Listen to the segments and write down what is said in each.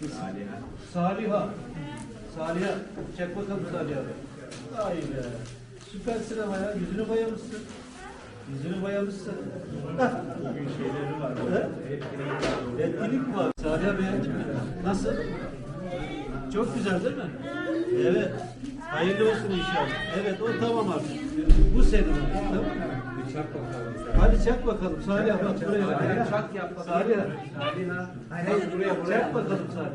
Saliha. Saliha. Saliha. Çek bakalım Saliha. Ay be. Süpersin ama ya. Yüzünü boyamışsın. Yüzünü boyamışsın. Bugün şeyleri var. Etkinlik var. Etkinlik var. Saliha beğendin mi? Nasıl? Çok güzel değil mi? Evet. Hayırlı olsun inşallah. Evet o tamam artık. Bu senin. Tamam mı? Çak bakalım. Hadi çak bakalım Salih bak buraya. Salih, çak yap bakalım. Salih. Saliha. Hayır buraya buraya. Çak bakalım Salih.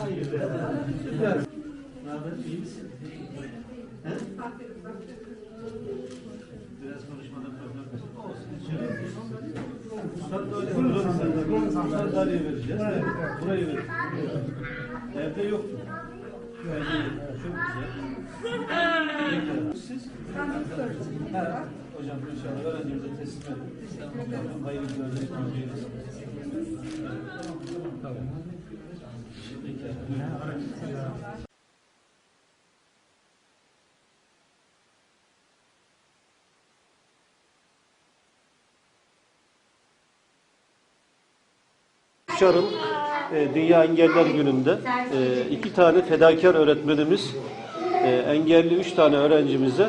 Hayır. Süper. Ne haber? İyi misin? Biraz konuşmada problem. Olsun. Sandalye, vereceğiz. Burayı ver. Evde yoktu. Çok güzel. Siz? Ha, hocam inşallah öğrencimize teslim edin. Hayırlı günler. Tamam. Şar'ın e, Dünya Engeller Günü'nde e, iki tane fedakar öğretmenimiz e, engelli üç tane öğrencimize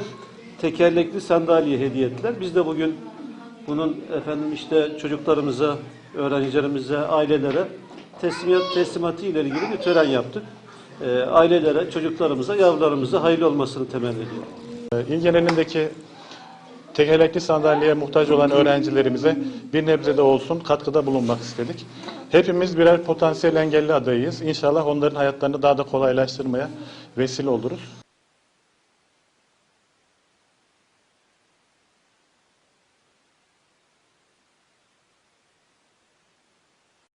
tekerlekli sandalye hediye ettiler. Biz de bugün bunun efendim işte çocuklarımıza, öğrencilerimize, ailelere teslimiyat teslimatı ile ilgili bir tören yaptık. E, ailelere, çocuklarımıza, yavrularımıza hayırlı olmasını temenni ediyorum. İl genelindeki tekerlekli sandalyeye muhtaç olan öğrencilerimize bir nebze de olsun katkıda bulunmak istedik. Hepimiz birer potansiyel engelli adayıyız. İnşallah onların hayatlarını daha da kolaylaştırmaya vesile oluruz.